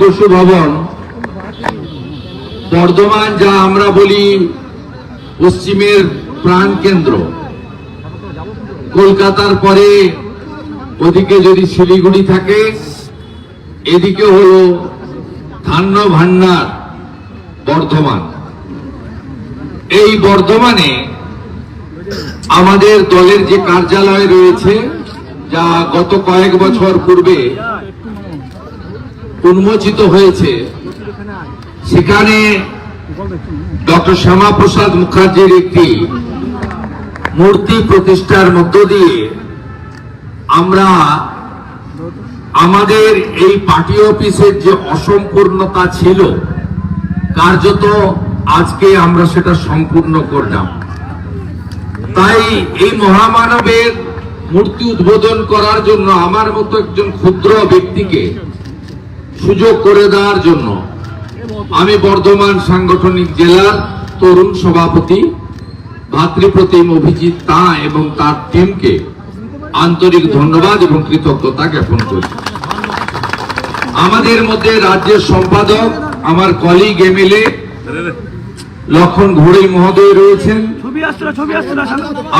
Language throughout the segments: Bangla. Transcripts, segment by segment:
বসু ভবন। বর্ধমান যা আমরা বলি পশ্চিমের প্রাণ কেন্দ্র। কলকাতার পরে ওদিকে যদি শিলিগুড়ি থাকে, এদিকে হলো ধান্য ভান্ডার, বর্ধমান। এই বর্ধমানে আমাদের দলের যে কার্যালয় রয়েছে, যা গত কয়েক বছর পূর্বে উন্মোচিত হয়েছে। সেখানে ডক্টর শ্যামাপ্রসাদ মুখার্জির একটি মূর্তি প্রতিষ্ঠার মধ্য দিয়ে আমরা আমাদের এই পার্টি অফিসের যে অসম্পূর্ণতা ছিল, কার্যত আজকে আমরা সেটা সম্পূর্ণ করলাম। তাই এই মহামানবের মূর্তি উদ্বোধন করার জন্য আমার মতো একজন ক্ষুদ্র ব্যক্তিকে সুযোগ করে দেওয়ার জন্য আমি বর্ধমান সাংগঠনিক জেলার তরুণ সভাপতি ভাতৃপ্রতিম অভিজিৎ তা এবং তার টিমকে আন্তরিক ধন্যবাদ এবং কৃতজ্ঞতা জ্ঞাপন করি। আমাদের মধ্যে রাজ্যের সম্পাদক আমার কলিগ এমএলএ লক্ষণ ঘোড়াই মহোদয় রয়েছেন।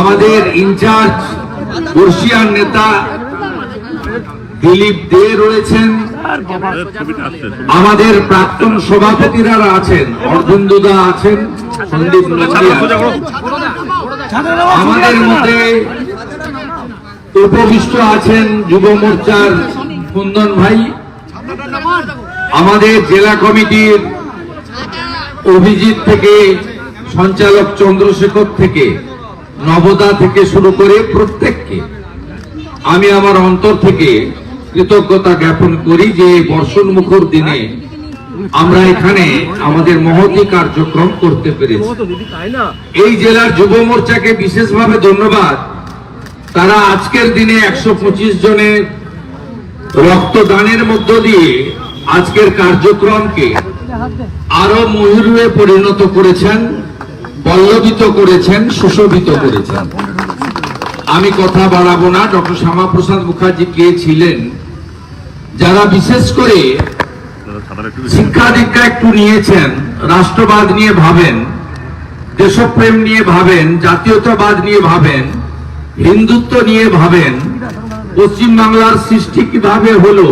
আমাদের ইনচার্জ বর্ষিয়ান নেতা দিলীপ দে রয়েছেন। আমাদের প্রাক্তন সভাপতিরা আছেন অর্জুনদুদা আছেন সন্দীপ আমাদের মধ্যে উপবিষ্ট আছেন যুব মোর্চার কুন্দন ভাই। আমাদের জেলা কমিটির অভিজিৎ থেকে সঞ্চালক চন্দ্রশেখর থেকে নবদা থেকে শুরু করে প্রত্যেককে আমি আমার অন্তর থেকে কৃতজ্ঞতা জ্ঞাপন করি যে বর্ষণ মুখর দিনে আমরা এখানে আমাদের মহতি কার্যক্রম করতে পেরেছি। এই জেলার যুব মোর্চাকে বিশেষভাবে ধন্যবাদ। তারা আজকের দিনে একশো পঁচিশ জনের রক্তদানের মধ্য দিয়ে আজকের কার্যক্রমকে আরও ময়ূরে পরিণত করেছেন পল্লবিত করেছেন, সুশোভিত করেছেন। আমি কথা বাড়াবো না, ডক্টর শ্যামাপ্রসাদ মুখার্জি কে ছিলেন? যারা বিশেষ করে শিক্ষা দীক্ষা একটু নিয়েছেন, রাষ্ট্রবাদ নিয়ে ভাবেন, দেশপ্রেম নিয়ে ভাবেন, জাতীয়তাবাদ নিয়ে ভাবেন, হিন্দুত্ব নিয়ে ভাবেন পশ্চিম বাংলার সৃষ্টি কীভাবে হলো,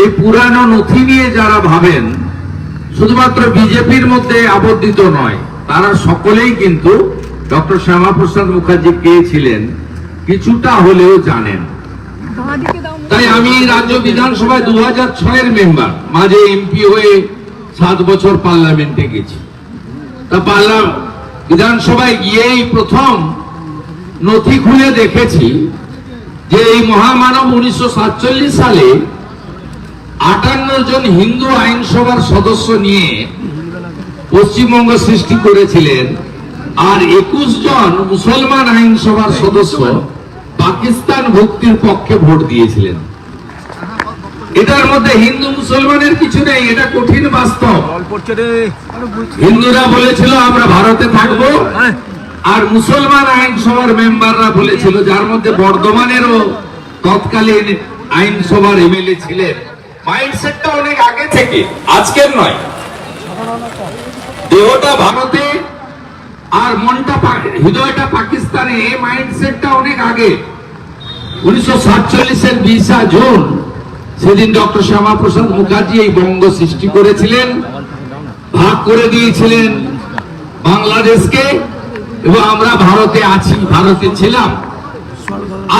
এই পুরানো নথি নিয়ে যারা ভাবেন, শুধুমাত্র বিজেপির মধ্যে আবদ্ধিত নয়, তারা সকলেই কিন্তু ডক্টর শ্যামাপ্রসাদ মুখার্জি কে ছিলেন, কিছুটা হলেও জানেন। তাই আমি রাজ্য বিধানসভায় দু হাজার ছয়ের মেম্বার মাঝে এমপি হয়ে সাত বছর পার্লামেন্টে গেছি। তা পার্লা বিধানসভায় গিয়েই প্রথম নথি খুলে দেখেছি যে এই মহামানব উনিশশো সালে আটান্ন জন হিন্দু আইনসভার সদস্য নিয়ে পশ্চিমবঙ্গ সৃষ্টি করেছিলেন, আর একুশ জন মুসলমান আইনসভার সদস্য পাকিস্তান ভক্তির পক্ষে ভোট দিয়েছিলেন। এটার মধ্যে হিন্দু মুসলমানের কিছু নেই, এটা কঠিন বাস্তব। হিন্দুরা বলেছিল, আমরা ভারতে থাকব। আর মুসলমান আইনসভার মেম্বাররা বলেছিল, যার মধ্যে বর্ধমানেরও তৎকালীন আইনসভার এমএলএ ছিলেন। মাইন্ডসেটটা অনেক আগে থেকে, আজকের নয়। দেহটা ভারতে আর মনটা হৃদয়টা পাকিস্তানে, এই মাইন্ডসেটটা অনেক আগে। উনিশশো সাতচল্লিশের বিশা জুন, সেদিন ডক্টর শ্যামাপ্রসাদ মুখার্জি এই বঙ্গ সৃষ্টি করেছিলেন, ভাগ করে দিয়েছিলেন বাংলাদেশকে, এবং আমরা ভারতে আছি, ভারতে ছিলাম।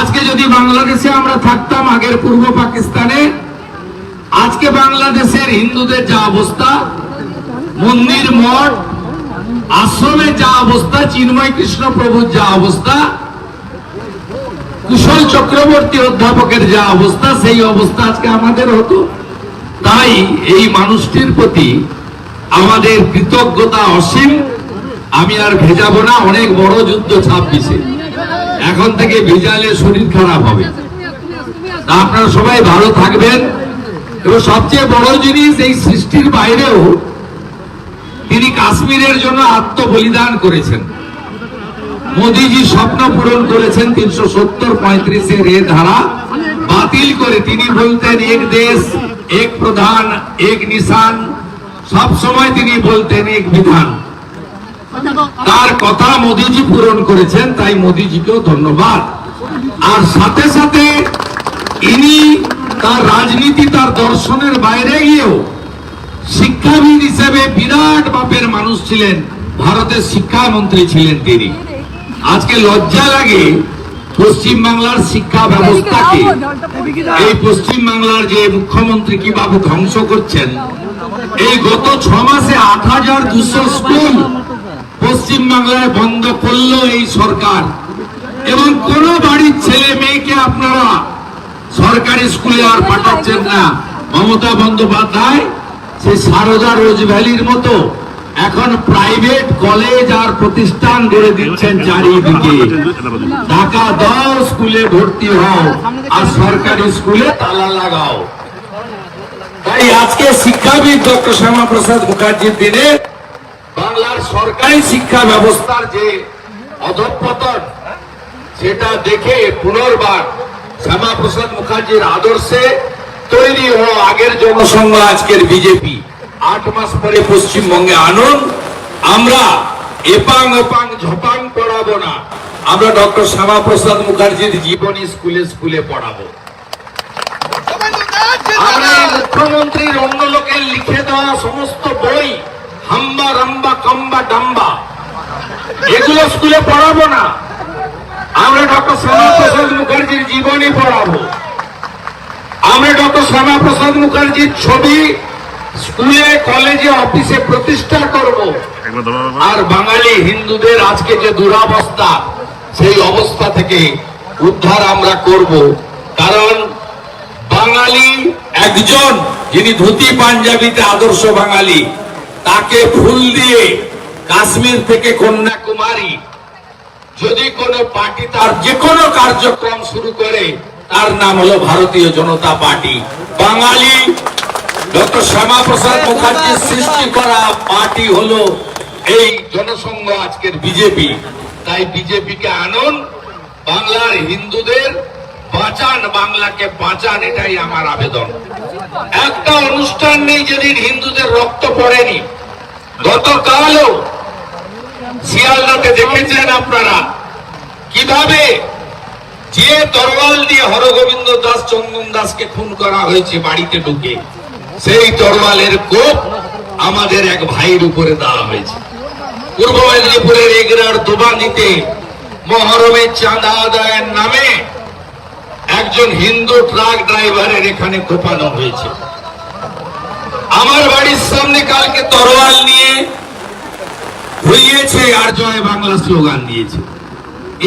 আজকে যদি বাংলাদেশে আমরা থাকতাম, আগের পূর্ব পাকিস্তানে, আজকে বাংলাদেশের হিন্দুদের যা অবস্থা, মন্দির মঠ আশ্রমের যা অবস্থা, চিন্ময় কৃষ্ণ প্রভুর যা অবস্থা কুশল চক্রবর্তী অধ্যাপকের যা অবস্থা, সেই অবস্থা আজকে আমাদের হতো। তাই এই মানুষটির প্রতি আমাদের কৃতজ্ঞতা অসীম। আমি আর ভেজাবো না, অনেক বড় যুদ্ধ ছাব্বিশে। এখন থেকে ভেজালে শরীর খারাপ হবে। আপনারা সবাই ভালো থাকবেন। এবং সবচেয়ে বড় জিনিস, এই সৃষ্টির বাইরেও তিনি কাশ্মীরের জন্য আত্মবলিদান করেছেন। মোদিজি স্বপ্ন পূরণ করেছেন তিনশো সত্তর পঁয়ত্রিশের এ ধারা। বাতিল করে তিনি বলতেন, এক দেশ, এক প্রধান, এক নিশান। সব সময় তিনি বলতেন, এক বিধান। তার কথা মোদিজি পূরণ করেছেন, তাই মোদিজিকেও ধন্যবাদ। আর সাথে সাথে ইনি তার রাজনীতি, তার দর্শনের বাইরে গিয়েও শিক্ষাবিদ হিসেবে বিরাট বাপের মানুষ ছিলেন। ভারতের শিক্ষামন্ত্রী ছিলেন তিনি। আজকে লজ্জা লাগে পশ্চিম বাংলার শিক্ষা ব্যবস্থাকে। এই পশ্চিম বাংলার যে মুখ্যমন্ত্রী কীভাবে ধ্বংস করছেন? এই গত ছ মাসে আট হাজার দুশো স্কুল পশ্চিম বাংলায় বন্ধ করল এই সরকার। এবং কোন বাড়ির ছেলে মেয়েকে আপনারা সরকারি স্কুলে আর পাঠাচ্ছেন না। মমতা বন্দ্যোপাধ্যায় সেই সারদা রোজ ভ্যালির মতো এখন প্রাইভেট কলেজ আর প্রতিষ্ঠান গড়ে দিচ্ছেন চারিদিকে। ঢাকা দাও স্কুলে ভর্তি হও আর সরকারি স্কুলে তালা লাগাও। তাই আজকে শিক্ষাবিদ ডক্টর শ্যামা প্রসাদ মুখার্জির দিনে বাংলার সরকারি শিক্ষা ব্যবস্থার যে অধঃপতন, সেটা দেখে পুনর্বার শ্যামা প্রসাদ মুখার্জির আদর্শে তৈরি হওয়া আগের জনসংঘ আজকের বিজেপি। আট মাস পরে পশ্চিমবঙ্গে আনুন, আমরা এপাং ওপাং ঝপাং পড়াবো না। আমরা ডক্টর শ্যামা প্রসাদ মুখার্জির জীবনী স্কুলে স্কুলে পড়াবো। আমরা মুখ্যমন্ত্রীর অন্য লোকের লিখে দেওয়া সমস্ত বই, হাম্বা রাম্বা কাম্বা ডাম্বা, এগুলো স্কুলে পড়াবো না। আমরা ডক্টর শ্যামা প্রসাদ মুখার্জির জীবনী পড়াবো। আমরা ডক্টর শ্যামা প্রসাদ মুখার্জির ছবি স্কুলে কলেজে অফিসে প্রতিষ্ঠা করব। আর বাঙালি হিন্দুদের আজকে যে দুরাবস্থা সেই অবস্থা থেকে উদ্ধার আমরা করব। কারণ বাঙালি একজন যিনি ধুতি পাঞ্জাবিতে আদর্শ বাঙালি তাকে ফুল দিয়ে কাশ্মীর থেকে কন্যাকুমারী যদি কোনো পার্টি তার যে কোনো কার্যক্রম শুরু করে তার নাম হলো ভারতীয় জনতা পার্টি। বাঙালি ডক্টর শ্যামা প্রসাদ মুখার্জির সৃষ্টি করা পার্টি হলো এই জনসংঘ আজকের বিজেপি। তাই বিজেপিকে আনুন, বাংলার হিন্দুদের বাঁচান, বাংলাকে বাঁচান, এটাই আমার আবেদন। একটা অনুষ্ঠান নেই যেদিন হিন্দুদের রক্ত পড়েনি। গতকালও শিয়ালদাতে দেখেছেন আপনারা। কীভাবে যে তরোয়াল দিয়ে হরগোবিন্দ দাস, চন্দন দাসকে খুন করা হয়েছে বাড়িতে ঢুকে। সেই তরোয়ালের কোপ আমাদের এক ভাইয়ের উপরে দেওয়া হয়েছে। পূর্ব মেদিনীপুরের এগরার দোবানিতে মহরমের চাঁদা আদায়ের নামে একজন হিন্দু ট্রাক ড্রাইভারের এখানে কোপানো হয়েছে। আমার বাড়ির সামনে কালকে তরোয়াল নিয়ে হইয়েছে আর জয় বাংলা স্লোগান দিয়েছে।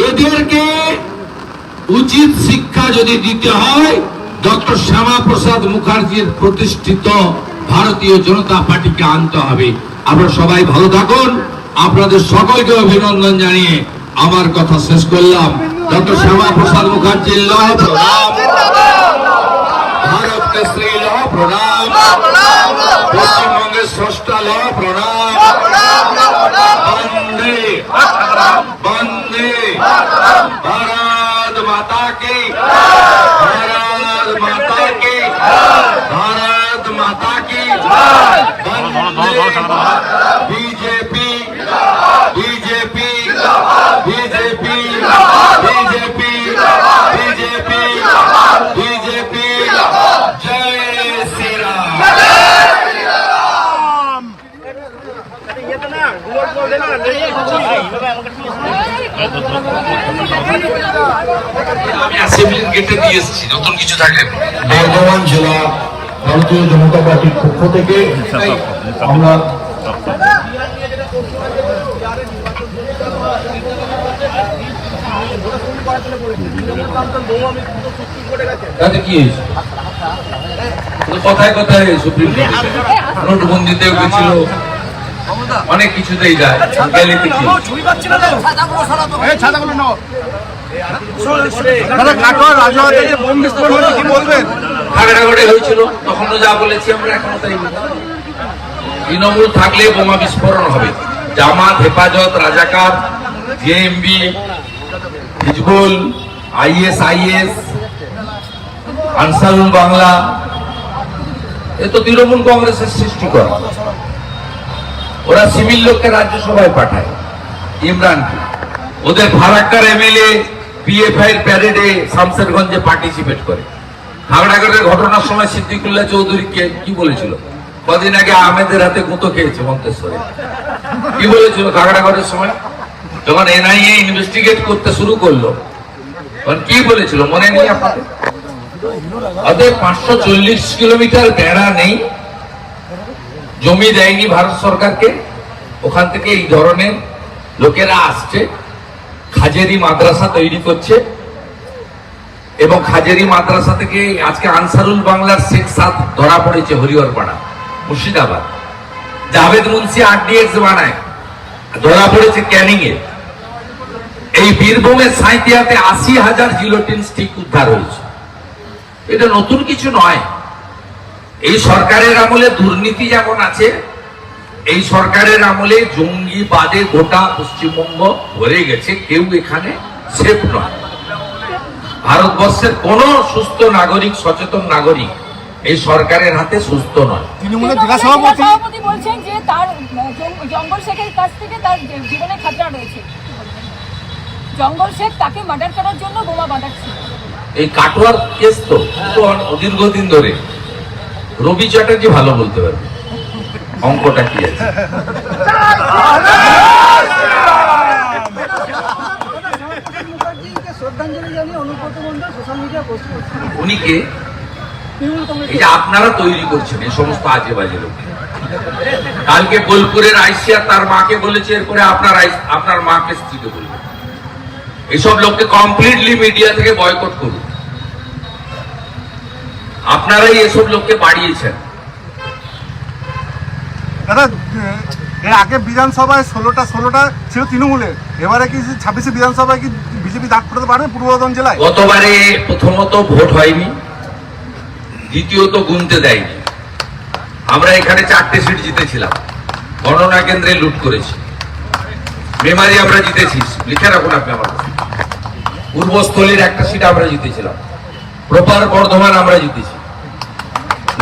এদেরকে উচিত শিক্ষা যদি দিতে হয় ডক্টর শ্যামা প্রসাদ মুখার্জির প্রতিষ্ঠিত ভারতীয় জনতা পার্টিকে আনতে হবে। আপনারা সবাই ভালো থাকুন। আপনাদের সকলকে অভিনন্দন জানিয়ে আমার কথা শেষ করলাম। ডক্টর শ্যামা প্রসাদ মুখার্জির লহ পশ্চিমবঙ্গের স্রষ্টা লহ ভারত মাতা কি ভারত মাতা কি ভারত মাতা কি বন্দে BJP BJP BJP BJP BJP BJP জয় শ্রীরাম। আমি অ্যাসেম্বলির গেটে দিয়ে এসেছি নতুন কিছু থাকলে বর্ধমান জেলা ভারতীয় জনতা পার্টির পক্ষ থেকে আমরা তাতে কি কথায় কথায় সুপ্রিম কোর্টে নোটবন্দিতেও গেছিল অনেক কিছুতেই যায় গেলে তো কি? খাগড়াগড়ে হয়েছিল, তখনও যা বলেছি আমরা এখনও তাই তৃণমূল থাকলে বোমা বিস্ফোরণ হবে। জামাত, হেফাজত, রাজাকার JMB Hizbul IS IS Ansarul Bangla, এ তো তৃণমূল কংগ্রেসের সৃষ্টি করা ওরা সিভিল লোককে রাজ্যসভায় পাঠায়, ইমরানকে। ওদের ফারাক্কার এমএলএ পিএফআই এর প্যারেডে শামসেরগঞ্জে পার্টিসিপেট করে। খাগড়াগড়ের ঘটনার সময় সিদ্দিকুল্লাহ চৌধুরী কে বলেছিল? কদিন আগে আহমেদের হাতে গুঁতো খেয়েছে মন্তেশ্বরে। কি বলেছিল খাগড়াগড়ের সময়? যখন এনআইএ ইনভেস্টিগেট করতে শুরু করল, তখন কি বলেছিল মনে নেই আপনাদের? পাঁচশো চল্লিশ কিলোমিটার বেড়া নেই, জমি দেয়নি ভারত সরকারকে, ওখান থেকে এই ধরনের লোকেরা আসছে, খাজেরি মাদ্রাসা তৈরি করছে এবং খাজেরি মাদ্রাসা থেকে আজকে আনসারুল বাংলার শেখ সাদ ধরা পড়েছে হরিহরপাড়া, মুর্শিদাবাদ। জাভেদ মুন্সি আরডিএক্স বানায়, ধরা পড়েছে ক্যানিং এ এই বীরভূমের সাঁইতিয়াতে আশি হাজার জিলোটিন স্টিক উদ্ধার হয়েছে। এটা নতুন কিছু নয়। এই সরকারের আমলে দুর্নীতি যেমন আছে, এই সরকারের আমলে জঙ্গিবাদে গোটা পশ্চিমবঙ্গ ভরে গেছে, কেউ এখানে সেফ নয়। ভারতবর্ষের কোন সুস্থ নাগরিক সচেতন নাগরিক এই সরকারের হাতে সুস্থ নয়। তৃণমূলের জেলা সভাপতি সভাপতি বলছেন যে তার জঙ্গল শেখের কাছ থেকে তার জীবনে খাতরা রয়েছে। জঙ্গল শেখ তাকে মার্ডার করার জন্য বোমা বাঁধাচ্ছিল এই কাটোয়ার কেস তো তো দীর্ঘদিন ধরে। রবি চ্যাটার্জি ভালো বলতে পারবে। অঙ্কটা কি আছে? সোশ্যাল মিডিয়া পোস্ট করছে উনি কে তৃণমূল কংগ্রেস এই যে আপনারা তৈরি করছেন, এই সমস্ত আজে বাজে লোক কালকে বোলপুরের আইসিয়া তার মাকে বলেছে, এরপরে আপনার আপনার মাকে স্ত্রীকে লোককে কমপ্লিটলি মিডিয়া থেকে বয়কট করুন। আপনারাই এসব লোককে বাড়িয়েছেন। দাদা আগে বিধানসভায় ষোলোটা ষোলোটা ছিল তৃণমূলের। এবারে কি ছাব্বিশে বিধানসভায় কি বিজেপি দাগ করতে পারবে পূর্ব বর্ধমান জেলায়? গতবারে প্রথমত ভোট হয়নি দ্বিতীয়ত গুনতে দেয়নি। আমরা এখানে চারটে সিট জিতেছিলাম গণনা কেন্দ্রে লুট করেছি। মেমারি আমরা জিতেছি লিখে রাখুন আপনি আমার পূর্বস্থলীর একটা সিট আমরা জিতেছিলাম প্রপার বর্ধমান আমরা জিতেছি।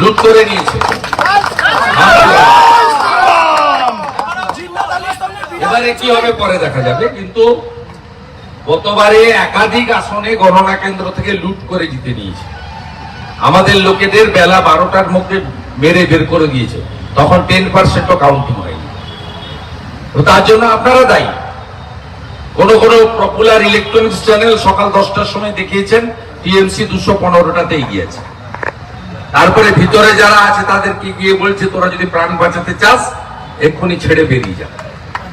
লুট করে নিয়েছে। এবারে কি হবে পরে দেখা যাবে কিন্তু গতবারে একাধিক আসনে গণনা কেন্দ্র থেকে লুট করে জিতে নিয়েছে। আমাদের লোকেদের বেলা বারোটার মধ্যে মেরে বের করে দিয়েছে। তখন টেন পার্সেন্টও কাউন্টিং হয়নি। তার জন্য আপনারা দায়ী। কোন কোন পপুলার ইলেকট্রনিক্স চ্যানেল সকাল দশটার সময় দেখিয়েছেন টিএমসি দুশো পনেরোটাতে এগিয়ে আছে। তারপরে ভিতরে যারা আছে তাদেরকে গিয়ে বলছে, তোরা যদি প্রাণ বাঁচাতে চাস, এক্ষুনি ছেড়ে বেরিয়ে যা।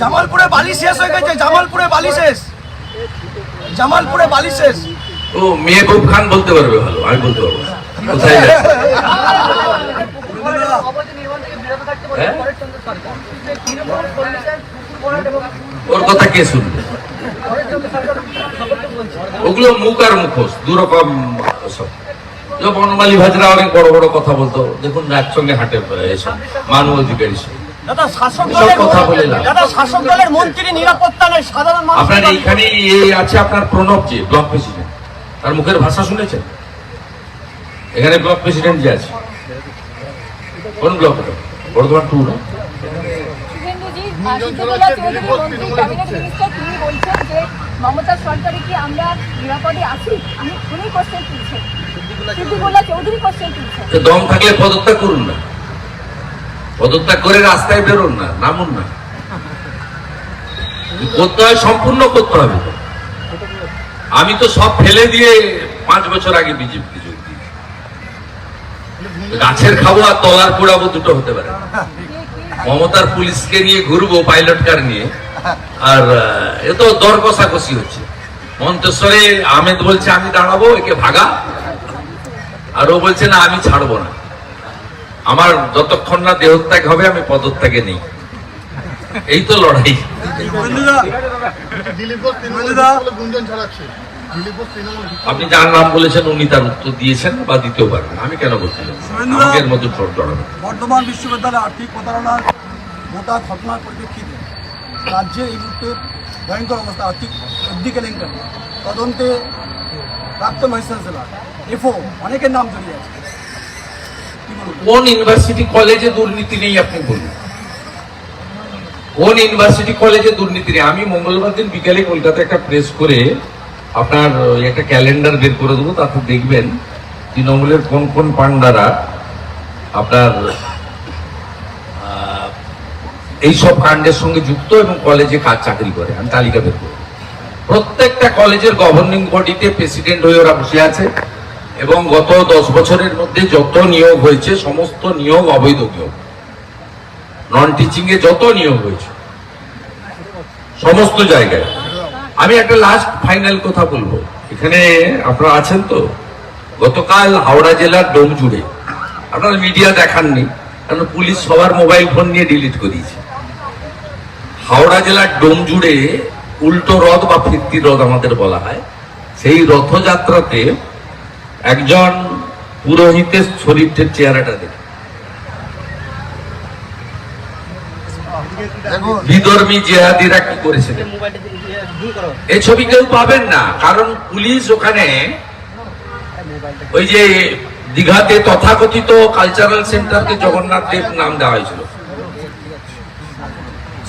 জামালপুরে বালি শেষ হয়ে গেছে, জামালপুরে বালি শেষ। জামালপুরে বালি শেষ। ও মেহবুব খান বলতে পারবে ভালো, আমি বলতে পারব হ্যাঁ? ওর কথা কে শুনবে? ওগুলো মুখ আর মুখোশ দুরকম সব। বনমালী ভাজরা অনেক বড় বড় কথা বলতো। দেখুন একসঙ্গে হাঁটে এসব মানব অধিকারী সব। দাদা শাসক কথা বলে দাদা শাসক মন্ত্রী নিরাপত্তা নেই সাধারণ আপনার এইখানে আছে আপনার প্রণব জি ব্লক প্রেসিডেন্ট। তার মুখের ভাষা শুনেছেন? এখানে ব্লক প্রেসিডেন্ট যে আছে। কোন ব্লক বর্ধমান টু না? যে মমতা সরকারে কি আমরা নিরাপদে আছি? আমি উনি কোশ্চেন তুলছেন সিদ্ধুকলা চৌধুরী কোশ্চেন তুলছেন। দম থাকলে পদত্যাগ করুন না। পদত্যাগ করে রাস্তায় বেরোন না, নামুন না। করতে হয় সম্পূর্ণ করতে হবে আমি তো সব ফেলে দিয়ে পাঁচ বছর আগে বিজেপি যোগ দিয়েছি। গাছের খাব আর তলার পোড়াবো দুটো হতে পারে। মমতার পুলিশকে নিয়ে ঘুরবো পাইলট কার নিয়ে। আর এ তো দর কষাকষি হচ্ছে। মন্তেশ্বরে আহমেদ বলছে, আমি দাঁড়াবো, একে ভাগা। আর ও বলছে, না, আমি ছাড়বো না। আমার যতক্ষণ না দেহত্যাগ হবে আমি পদত্যাগে নেই। এই তো লড়াই। আপনি যার নাম বলেছেন উনি তার উত্তর দিয়েছেন বা দিতেও পারবেন। আমি কেন বলছি? না? আমাকে এর মধ্যে ঠোঁট জড়ানো বর্ধমান বিশ্ববিদ্যালয়ে আর্থিক প্রতারণার গোটা ঘটনার পরিপ্রেক্ষিতে রাজ্যের এই মুহূর্তে ভয়ঙ্কর অবস্থা আর্থিক কেলেঙ্কারি তদন্তে প্রাপ্ত ভাইস চ্যান্সেলার এফও অনেকের নাম জড়িয়ে আছে। কোন ইউনিভার্সিটি কলেজে দুর্নীতি নেই আপনি বলুন। কোন ইউনিভার্সিটি কলেজে দুর্নীতি নেই? আমি মঙ্গলবার দিন বিকালে কলকাতায় একটা প্রেস করে আপনার একটা ক্যালেন্ডার বের করে দেবো তাতে দেখবেন তৃণমূলের কোন কোন পান্ডারা আপনার আহ, এইসব কাণ্ডের সঙ্গে যুক্ত এবং কলেজে কাজ চাকরি করে। আমি তালিকা বের করব। প্রত্যেকটা কলেজের গভর্নিং বডিতে প্রেসিডেন্ট হয়ে ওরা বসে আছে। এবং গত দশ বছরের মধ্যে যত নিয়োগ হয়েছে, সমস্ত নিয়োগ অবৈধ নিয়োগ নন টিচিং এ যত নিয়োগ হয়েছে, সমস্ত জায়গায়। আমি একটা লাস্ট ফাইনাল কথা বলব। এখানে আপনারা আছেন তো? গতকাল হাওড়া জেলার ডোম জুড়ে। আপনারা মিডিয়া দেখাননি কারণ পুলিশ সবার মোবাইল ফোন নিয়ে ডিলিট করিয়েছে। হাওড়া জেলার ডোম জুড়ে উল্টো রথ বা ফিরতি রথ আমাদের বলা হয়। সেই রথযাত্রাতে একজন পুরোহিতের শরীরের চেহারাটা দেখে। বিধর্মী জেহাদিরা কি করেছিলেন এই ছবি কেউ পাবেন না কারণ পুলিশ ওখানে ওই যে দীঘাতে তথাকথিত কালচারাল সেন্টারকে জগন্নাথ দেব নাম দেওয়া হয়েছিল।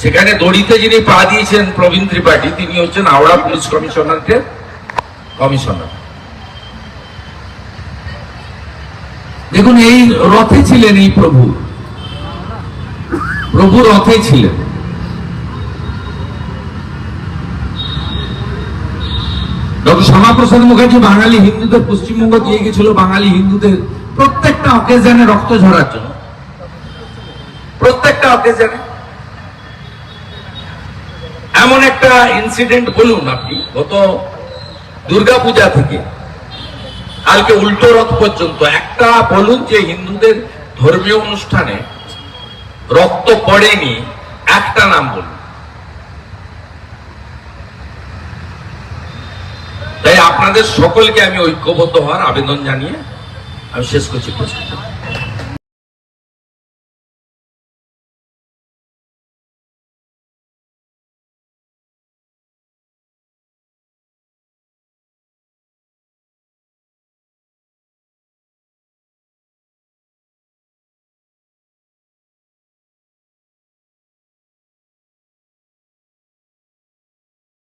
সেখানে দড়িতে যিনি পা দিয়েছেন প্রবীণ ত্রিপাঠী তিনি হচ্ছেন হাওড়া পুলিশ কমিশনারকে কমিশনার। দেখুন, এই রথে ছিলেন এই প্রভু। প্রভু রথে ছিলেন। ডক্টর শ্যামাপ্রসাদ মুখার্জি বাঙালি হিন্দুদের পশ্চিমবঙ্গ দিয়ে গেছিল বাঙালি হিন্দুদের প্রত্যেকটা অকেশনে রক্ত ঝরার জন্য। প্রত্যেকটা অকেশনে। এমন একটা ইনসিডেন্ট বলুন আপনি, গত দুর্গাপূজা থেকে। কালকে উল্টো রথ পর্যন্ত একটা বলুন যে হিন্দুদের ধর্মীয় অনুষ্ঠানে রক্ত পড়েনি, একটা নাম বলুন। তাই আপনাদের সকলকে আমি ঐক্যবদ্ধ হওয়ার আবেদন জানিয়ে আমি শেষ করছি প্রশ্ন